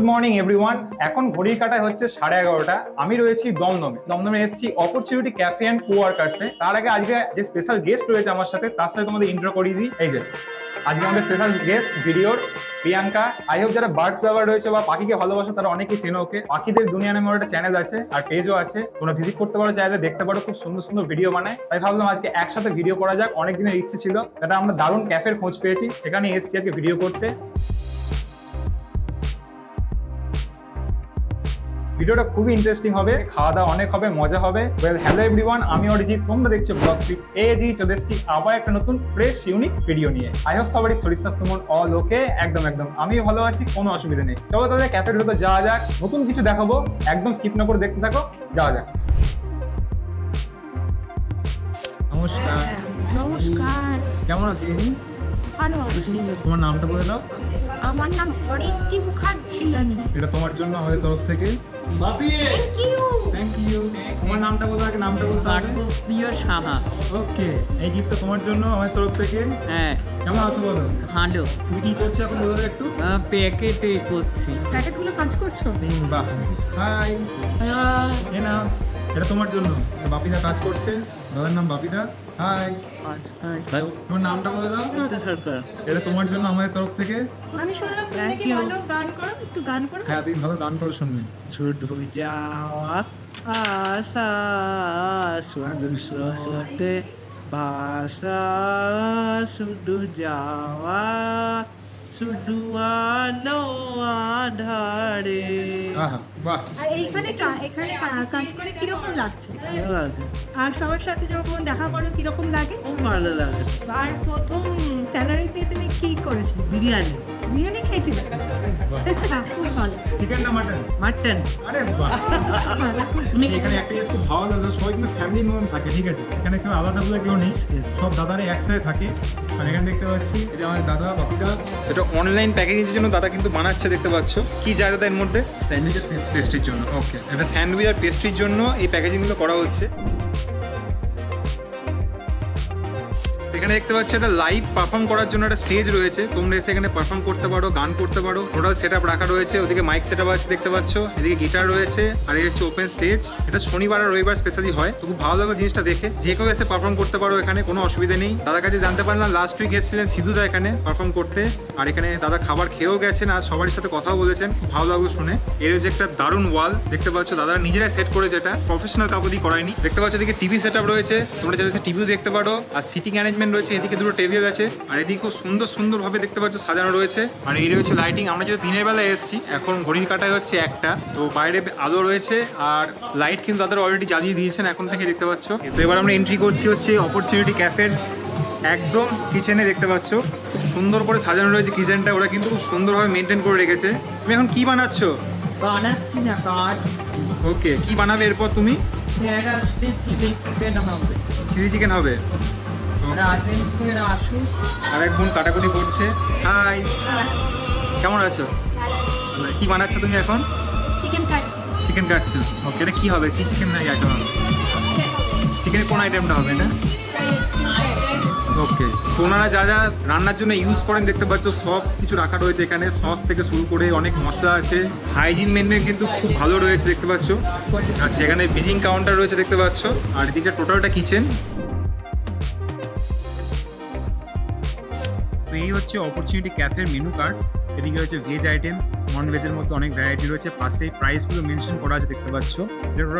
Good morning everyone এখন ঘড়ির কাটায় হচ্ছে সাড়ে এগারোটা। আমি রয়েছি দমদমে। দমদমে এসেছি অপরচুনিটি ক্যাফে অ্যান্ড কো ওয়ার্কার্সে তার আগে আজকে যে স্পেশাল গেস্ট রয়েছে আমার সাথে, তার সাথে তোমাদের ইন্ট্রো করিয়ে দিই। এই যে, আজকে আমাদের স্পেশাল গেস্ট ভিডিওর প্রিয়াঙ্কা। আই হোপ যারা বার্ডস লাভার রয়েছে বা পাখিকে ভালোবাসে, তারা অনেকেই চেনে ওকে। পাখিদের দুনিয়া নামে একটা চ্যানেল আছে, আর পেজও আছে। তোমরা ভিজিট করতে পারো, চাইলে দেখতে পারো, খুব সুন্দর সুন্দর ভিডিও বানায়। তাই ভাবলাম আজকে একসাথে ভিডিও করা যাক অনেক দিনের ইচ্ছে ছিল। এটা আমরা দারুণ ক্যাফের খোঁজ পেয়েছি। সেখানে এসেছি আজকে ভিডিও করতে। ভিডিওটা খুবই ইন্টারেস্টিং হবে খাওয়া দাওয়া অনেক হবে মজা হবে। ওয়েল হ্যালো এভরিওয়ান আমি অরিজিৎ তোমরা দেখছ ব্লগ স্ট্রিট এ জি চলে এসেছি আবার একটা নতুন ফ্রেশ ইউনিক ভিডিও নিয়ে। আই হোপ সবারই শরীর স্বাস্থ্য মন অল ওকে একদম একদম। আমিও ভালো আছি কোনো অসুবিধা নেই। চলো তাহলে ক্যাফের ভেতর যাওয়া যাক নতুন কিছু দেখাবো একদম স্কিপ না করে দেখতে থাকো যাওয়া যাক। নমস্কার। নমস্কার। কেমন আছো? ভালো। আছি তোমার নামটা বলে দাও। আমার নাম অরিত্রি মুখার্জি। এটা তোমার জন্য আমাদের তরফ থেকে। থ্যাংক ইউ থ্যাংক ইউ তোমার নামটা বলতে আগে নামটা বলতে হবে প্রিয় সাহা। ওকে এই গিফটটা তোমার জন্য আমার তরফ থেকে। হ্যাঁ। কেমন আছো বলো? ভালো। তুমি কি করছ এখন বলো একটু? প্যাকেটে করছি। প্যাকেটগুলো কাজ করছ? বাহ। হাই এ না এটা তোমার জন্য। বাপিদা কাজ করছে। দাদার নাম বাপিদা। হাই তোমার নামটা বলে দাও। এটা তোমার জন্য আমাদের তরফ থেকে। আমি শুনলাম তুমি Thank নাকি you. ভালো গান করো একটু গান করো। হ্যাঁ তুমি ভালো গান করে শুনবে। শুধু যাওয়া আশা শুধু সতে ভাষা শুধু যাওয়া শুধু আলো আধারে। আহা। আর এইখানে এখানে কাজ করে কীরকম লাগছে? আর সবার সাথে যখন দেখা করো কীরকম লাগে? খুব ভালো লাগে। আর প্রথম স্যালারি পেয়ে তুমি কি করেছ বিরিয়ানি। বিরিয়ানি খেয়েছিলে বাহ, খুব ভালো চিকেন না মাটন মাটন আরে এখানে একটা জিনিস খুব ভালো লাগল সবাই কিন্তু ফ্যামিলির মতন থাকে ঠিক আছে? এখানে কেউ আলাদা বলে কেউ নেই সব দাদারা একসাথে থাকে। আর এখানে দেখতে পাচ্ছি এটা আমার দাদা বাপিদা এটা অনলাইন প্যাকেজিংয়ের জন্য দাদা কিন্তু বানাচ্ছে দেখতে পাচ্ছ। কি যায় দাদা এর মধ্যে? স্যান্ডউইচ আর পেস্ট্রির জন্য ওকে এটা স্যান্ডউইচ আর পেস্ট্রির জন্য এই প্যাকেজিংগুলো করা হচ্ছে। এখানে দেখতে পাচ্ছ একটা লাইভ পারফর্ম করার জন্য একটা স্টেজ রয়েছে। তোমরা এসে এখানে পারফর্ম করতে পারো, গান করতে পারো। টোটাল সেট রাখা রয়েছে, ওদিকে মাইক সেট আছে দেখতে পাচ্ছ, এদিকে গিটার রয়েছে, আর এই হচ্ছে ওপেন স্টেজ এটা শনিবার আর রবিবার স্পেশালি হয়। তো খুব ভালো লাগল জিনিসটা দেখে। যে কেউ এসে পারফর্ম করতে পারো এখানে, কোনো অসুবিধা নেই। দাদার কাছে জানতে পারলাম লাস্ট উইক এসেছিলেন সিধুদা এখানে পারফর্ম করতে। আর এখানে দাদা খাবার খেয়েও গেছেন আর সবার সাথে কথাও বলেছেন। খুব ভালো লাগল শুনে। এর হচ্ছে একটা দারুণ ওয়াল দেখতে পাচ্ছ দাদারা নিজেরাই সেট করেছে এটা। প্রফেশনাল দিয়ে করায়নি। দেখতে পাচ্ছ এদিকে টিভি সেট রয়েছে। তোমরা চাইলে টিভিও দেখতে পারো। আর সিটিং অ্যারেঞ্জমেন্ট রয়েছে এদিকে দুটো টেবিল আছে আর এদিকে খুব সুন্দর সুন্দরভাবে দেখতে পাচ্ছ সাজানো রয়েছে। আর এই রয়েছে লাইটিং আমরা যেহেতু দিনের বেলায় এসেছি এখন ঘড়ির কাটায় হচ্ছে একটা তো বাইরে আলো রয়েছে আর লাইট কিন্তু তাদের অলরেডি জ্বালিয়ে দিয়েছেন এখন থেকে দেখতে পাচ্ছ। তো এবার আমরা এন্ট্রি করছি হচ্ছে অপরচুনিটি ক্যাফের একদম কিচেনে দেখতে পাচ্ছ। খুব সুন্দর করে সাজানো রয়েছে কিচেনটা ওরা কিন্তু খুব সুন্দরভাবে মেনটেন করে রেখেছে। তুমি এখন কি বানাচ্ছ? বানাচ্ছি না ওকে কি বানাবে এরপর তুমি? আসলে চিকেন হবে। চিলি চিকেন হবে। আর এক বোন কাটাকুটি করছে। হাই কেমন আছো? কি বানাচ্ছ তুমি এখন? Chicken chicken কাটছো। ওকে এটা কি হবে? কি চিকেন নাকি আইটেম হবে? চিকেনের কোন আইটেমটা হবে না ওকে তো ওনারা যা যা রান্নার জন্য ইউজ করেন দেখতে পাচ্ছ সব কিছু রাখা রয়েছে এখানে। সস থেকে শুরু করে অনেক মশলা আছে। হাইজিন মেনটেন কিন্তু খুব ভালো রয়েছে দেখতে পাচ্ছ। আচ্ছা এখানে বিজিং কাউন্টার রয়েছে দেখতে পাচ্ছ। আর এদিকে টোটালটা কিচেন তো এই হচ্ছে অপরচুনিটি ক্যাফের মেনু কার্ড এদিকে হচ্ছে ভেজ আইটেম নন ভেজের মধ্যে অনেক ভ্যারাইটি রয়েছে। পাশে প্রাইসগুলো মেনশন করা আছে দেখতে পাচ্ছ।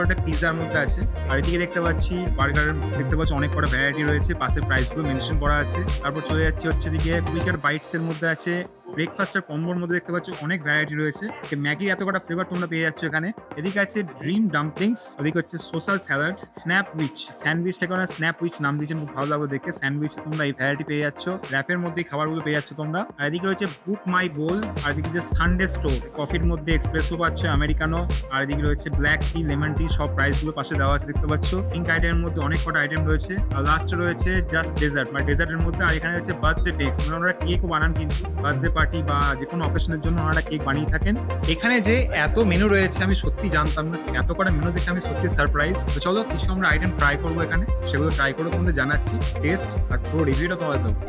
একটা পিজার মধ্যে আছে। আর এদিকে দেখতে পাচ্ছি বার্গার দেখতে পাচ্ছ অনেক কটা ভ্যারাইটি রয়েছে। পাশে প্রাইসগুলো মেনশন করা আছে। তারপর চলে যাচ্ছে হচ্ছে এদিকে কুইকার বাইটসের মধ্যে আছে। ব্রেকফাস্টের কম্বোর মধ্যে দেখতে পাচ্ছ অনেক ভ্যারাইটি রয়েছে। ম্যাগির এত কটা ফ্লেভার তোমরা পেয়ে যাচ্ছ এখানে। এদিকে আছে ড্রিম ডাম্পলিংস ওদিকে হচ্ছে social salad snap which sandwich থেকে ওরা স্ন্যাপ উইচ নাম দিয়েছেন খুব ভালো লাগবে দেখে। স্যান্ডউইচ তোমরা এই ভ্যারাইটি পেয়ে যাচ্ছ। র্যাপের মধ্যে খাবারগুলো পেয়ে যাচ্ছ তোমরা। আর এদিকে রয়েছে বুক মাই বোল আর এদিকে যে সানডে স্টোর কফির মধ্যে এক্সপ্রেসও পাচ্ছ আমেরিকানো আর এদিকে রয়েছে ব্ল্যাক টি লেমন টি সব প্রাইসগুলো পাশে দেওয়া আছে, দেখতে পাচ্ছ। পিঙ্ক আইটেমের মধ্যে অনেক কটা আইটেম রয়েছে। আর লাস্টে রয়েছে জাস্ট ডেজার্ট মানে ডেজার্টের মধ্যে, আর এখানে রয়েছে বার্থডে কেকস মানে ওনারা কেকও বানান কিন্তু বার্থডে পার্টি বা যে কোনো অকেশনের জন্য ওনারা কেক বানিয়ে থাকেন। এখানে যে এত মেনু রয়েছে, আমি সত্যি জানতাম না। এত কটা মেনু দেখে আমি সত্যি সারপ্রাইজ তো চলো, কিছু আমরা আইটেম ট্রাই করব এখানে। সেগুলো ট্রাই করে তোমাদের জানাচ্ছি। টেস্ট আর পুরো রিভিউটা তোমাদের দেবো।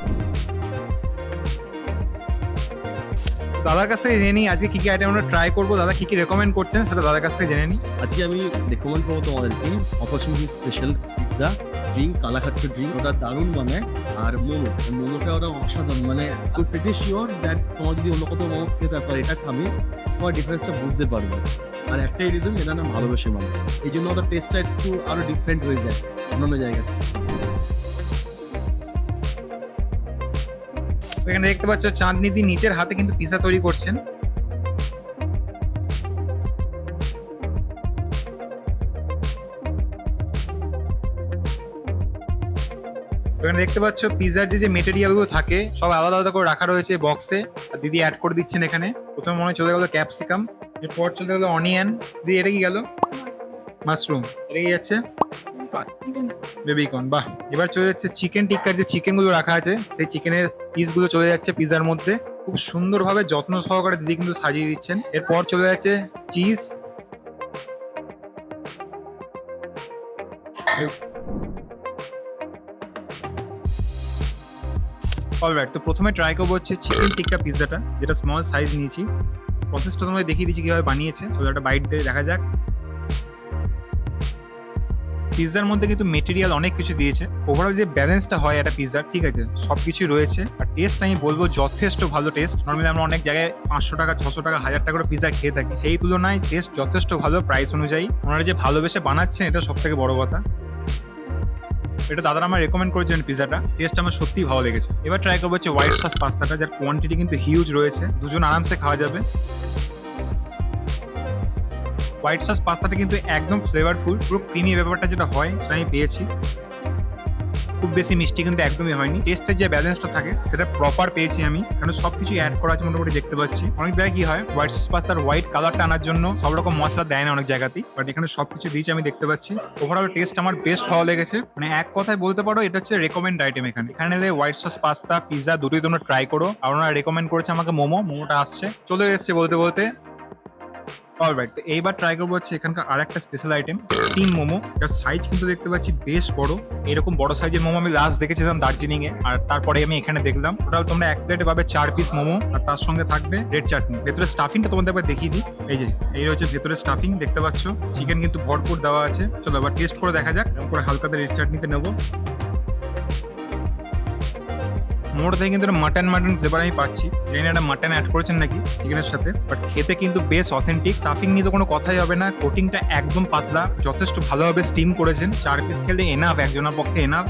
দাদার কাছ থেকে জেনে নিই, আজকে কি কি আইটেম আমরা ট্রাই করব, দাদা কি কি রেকমেন্ড করছেন, সেটা দাদার কাছ থেকে জেনে নিই। আজকে আমি রেকমেন্ড করব তোমাদেরকে opportunity special pizza drink kala khatta drink ওটা দারুণ বানায়। আর মোমো মোমোটা ওটা অসাধারণ মানে আমি প্রিটি শিওর দ্যাট তোমার যদি অন্য কোথাও মোমো খেতে তারপর এটা খাবে, তোমার ডিফারেন্সটা বুঝতে পারবে। আর একটাই রিজন এটা না ভালোবেসে মানে এই জন্য ওদের টেস্টটা একটু আরও ডিফারেন্ট হয়ে যায় অন্যান্য জায়গায় এখানে দেখতে পাচ্ছ চাঁদনিদি নিচের হাতে কিন্তু পিজা তৈরি করছেন। এখানে দেখতে পাচ্ছ পিজার যে যে মেটেরিয়ালগুলো থাকে, সব আলাদা আলাদা করে রাখা রয়েছে বক্সে। আর দিদি অ্যাড করে দিচ্ছেন এখানে। প্রথমে মনে চলে গেলো ক্যাপসিকাম এরপর চলে গেলো অনিয়ন দিদি, এটা কি গেল? মাশরুম এটা কি যাচ্ছে বেবিকর্ন বাহ। এবার চলে যাচ্ছে চিকেন টিক্কার যে চিকেনগুলো রাখা আছে, সেই চিকেনের পিসগুলো চলে যাচ্ছে পিজার মধ্যে। খুব সুন্দরভাবে যত্ন সহকারে দিদি কিন্তু সাজিয়ে দিচ্ছেন। এরপর চলে যাচ্ছে চিজ অলরাইট তো প্রথমে ট্রাই করব হচ্ছে চিকেন টিক্কা পিৎজাটা যেটা স্মল সাইজ নিয়েছি। প্রসেসটা তোমায় দেখিয়ে দিচ্ছি কীভাবে বানিয়েছে। তো একটা বাইট দিয়ে দেখা যাক। পিৎজার মধ্যে কিন্তু মেটেরিয়াল অনেক কিছু দিয়েছে। ওভারঅল যে ব্যালেন্সটা হয় একটা পিৎজার ঠিক আছে? সব কিছুই রয়েছে। আর টেস্ট আমি বলব যথেষ্ট ভালো টেস্ট নর্মালি আমরা অনেক জায়গায় পাঁচশো টাকা, ছশো টাকা, হাজার টাকা করে পিৎজা খেয়ে থাকি। সেই তুলনায় টেস্ট যথেষ্ট ভালো প্রাইস অনুযায়ী। ওনারা যে ভালোবেসে বানাচ্ছেন, এটা সব থেকে বড় কথা। এটা দাদারা আমার রেকমেন্ড করেছেন পিজাটা টেস্ট আমার সত্যিই ভালো লেগেছে। এবার ট্রাই করব হচ্ছে হোয়াইট সস পাস্তাটা, যার কোয়ান্টিটি কিন্তু হিউজ রয়েছে। দুজন আরামসে খাওয়া যাবে। হোয়াইট সস পাস্তাটা কিন্তু একদম ফ্লেভারফুল পুরো ক্রিমি ব্যাপারটা যেটা হয়, সেটা আমি পেয়েছি। খুব বেশি মিষ্টি কিন্তু একদমই হয়নি। টেস্টের যে ব্যালেন্সটা থাকে, সেটা প্রপার পেয়েছি আমি। কারণ সব কিছু অ্যাড করা আছে মোটামুটি দেখতে পাচ্ছি। অনেক জায়গায় কি হয় হোয়াইট সস পাস্তার হোয়াইট কালারটা আনার জন্য সব রকম মশলা দেয় না অনেক জায়গাতেই। বাট এখানে সব কিছু দিয়েছে আমি দেখতে পাচ্ছি। ওভারঅল টেস্ট আমার বেস্ট ভালো লেগেছে। মানে এক কথায় বলতে পারো, এটা হচ্ছে রেকমেন্ড আইটেম এখানে। এখানে এলে হোয়াইট সস পাস্তা পিৎজা দুটোই তোমরা ট্রাই করো। আর ওনারা রেকমেন্ড করেছে আমাকে মোমো, মোমোটা আসছে। চলে এসছে বলতে বলতে অলরাইট তো এইবার ট্রাই করব হচ্ছে এখানকার আর একটা স্পেশাল আইটেম স্টিম মোমো। যার সাইজ কিন্তু দেখতে পাচ্ছি বেশ বড়। এরকম বড় সাইজের মোমো আমি লাস্ট দেখেছিলাম দার্জিলিং এ আর তারপরে আমি এখানে দেখলাম ওটাও তোমরা এক প্লেটে পাবে চার পিস মোমো। আর তার সঙ্গে থাকবে রেড চাটনি ভেতরে স্টাফিংটা তোমাদের একবার দেখিয়ে দিই। এই যে, এই হচ্ছে ভেতরে স্টাফিং দেখতে পাচ্ছ? চিকেন কিন্তু ভরপুর দেওয়া আছে। চলো এবার টেস্ট করে দেখা যাক। করে হালকাতে রেড চাটনিতে নেব। মোড় থেকে কিন্তু মাটন মাটন ফ্লেভার আমি পাচ্ছি। জানি একটা মাটন অ্যাড করেছেন নাকি চিকেনের সাথে বাট খেতে কিন্তু বেশ অথেন্টিক স্টাফিং নিয়ে তো কোনো কথাই হবে না। কোটিংটা একদম পাতলা, যথেষ্ট ভালোভাবে স্টিম করেছেন। চার পিস খেলে এনাফ একজনের পক্ষে এনাফ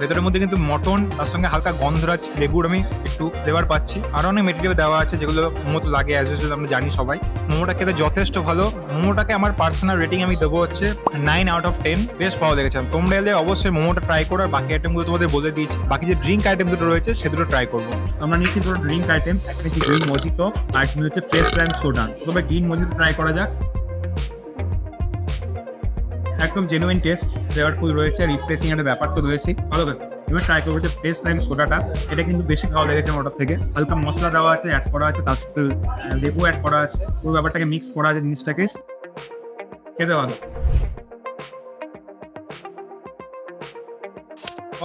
ভেতরের মধ্যে কিন্তু মটন, তার সঙ্গে হালকা গন্ধরাজ, লেবুর আমি একটু ফ্লেভার পাচ্ছি। আরও অনেক মেটেরিয়াল দেওয়া আছে যেগুলো মোমো তো লাগে অ্যাজ ইউজুয়াল আমরা জানি সবাই। মোমোটা খেতে যথেষ্ট ভালো। মোমোটাকে আমার পার্সোনাল রেটিং আমি দেবো হচ্ছে নাইন আউট অফ টেন বেশ ভালো লেগেছে। তোমরা এলে অবশ্যই মোমোটা ট্রাই করো। আর বাকি আইটেমগুলো তোমাদের বলে দিয়েছি। বাকি যে ড্রিঙ্ক আইটেম দুটো রয়েছে, সে দুটো ট্রাই করব। আমরা নিচ্ছি দুটো ড্রিঙ্ক আইটেম একটা হচ্ছে গ্রিন মজিতো আর হচ্ছে ফ্রেশ লাইম সোডা তবে গ্রিন মজিতো ট্রাই করা যাক। একদম জেনুইন টেস্ট ফ্লেভারফুল রয়েছে রিফ্রেশিং একটা ব্যাপার তো রয়েছে ভালো এবার ট্রাই করব যে ফ্রেশ লাইম সোডাটা এটা কিন্তু বেশি খাওয়া লেগেছে আমার থেকে। হালকা মশলা দেওয়া আছে অ্যাড করা আছে, তার সাথে লেবু অ্যাড করা আছে। পুরো ব্যাপারটাকে মিক্স করা আছে জিনিসটাকে। খেতে ভালো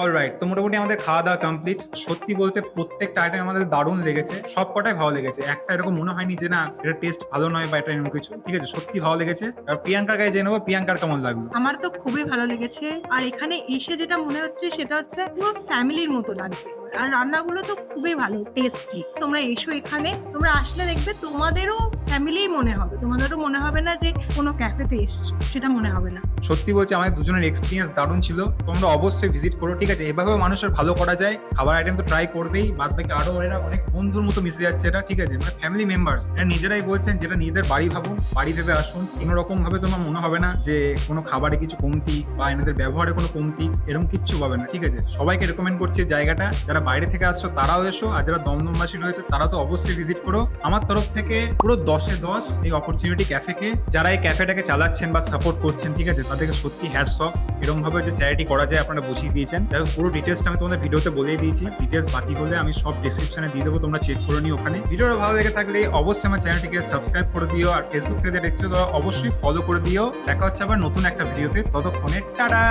অলরাইট তো মোটামুটি আমাদের খাওয়া দাওয়া কমপ্লিট সত্যি বলতে প্রত্যেকটা আইটেম আমাদের দারুণ লেগেছে। সব কটাই ভালো লেগেছে। একটা এরকম মনে হয়নি যে না, এটা টেস্ট ভালো নয় বা এটা এরকম কিছু। ঠিক আছে, সত্যি ভালো লেগেছে। আর প্রিয়াঙ্কার গায়ে জেনে নেব, প্রিয়াঙ্কার কেমন লাগল? আমার তো খুবই ভালো লেগেছে। আর এখানে এসে যেটা মনে হচ্ছে, সেটা হচ্ছে পুরো ফ্যামিলির মতো লাগছে। আর রান্নাগুলো তো খুবই ভালো টেস্টি তোমরা এসো এখানে, তোমরা আসলে দেখবে তোমাদেরও ফ্যামিলিই মনে হবে। তোমাদেরও মনে হবে না যে কোনো ক্যাফেতে এসছো, সেটা মনে হবে না। সত্যি বলছি, আমাদের দুজনের এক্সপিরিয়েন্স দারুণ ছিল। তোমরা অবশ্যই ভিজিট করো, ঠিক আছে? এভাবেও মানুষের ভালো করা যায়। খাবার আইটেম তো ট্রাই করবেই। বাদ বাকি আরও এরা অনেক বন্ধুর মতো মিশে যাচ্ছে এটা, ঠিক আছে? মানে ফ্যামিলি মেম্বার্স এরা নিজেরাই বলছেন যেটা নিজেদের বাড়ি ভাবুন, বাড়ি ভেবে আসুন। কোনো রকম ভাবে তোমার মনে হবে না যে কোনো খাবারে কিছু কমতি বা এনাদের ব্যবহারে কোনো কমতি, এরকম কিচ্ছু পাবে না, ঠিক আছে? সবাইকে রেকমেন্ড করছে জায়গাটা। যারা বাইরে থেকে আসছো, তারাও এসো, আর যারা দমদমবাসী রয়েছে, তারা তো অবশ্যই ভিজিট করো। আমার তরফ থেকে পুরো দশে দশ এই অপরচুনিটি ক্যাফেকে যারা এই ক্যাফেটাকে চালাচ্ছেন বা সাপোর্ট করছেন, ঠিক আছে, তাদেরকে সত্যি হ্যাটস অফ এরকম ভাবে যে চ্যারিটি করা যায় আপনারা বুঝিয়ে দিয়েছেন। যাই পুরো ডিটেলসটা আমি তোমাদের ভিডিওতে বলেই দিয়েছি। ডিটেলস বাকি হলে আমি সব ডিসক্রিপশনে দিয়ে দেবো, তোমরা চেক করে নিও ওখানে। ভিডিওটা ভালো লেগে থাকলে অবশ্যই আমার চ্যানেলটিকে সাবস্ক্রাইব করে দিও, আর ফেসবুক থেকে দেখছ তারা অবশ্যই ফলো করে দিও। দেখা হচ্ছে আবার নতুন একটা ভিডিওতে ততক্ষণে টাটা!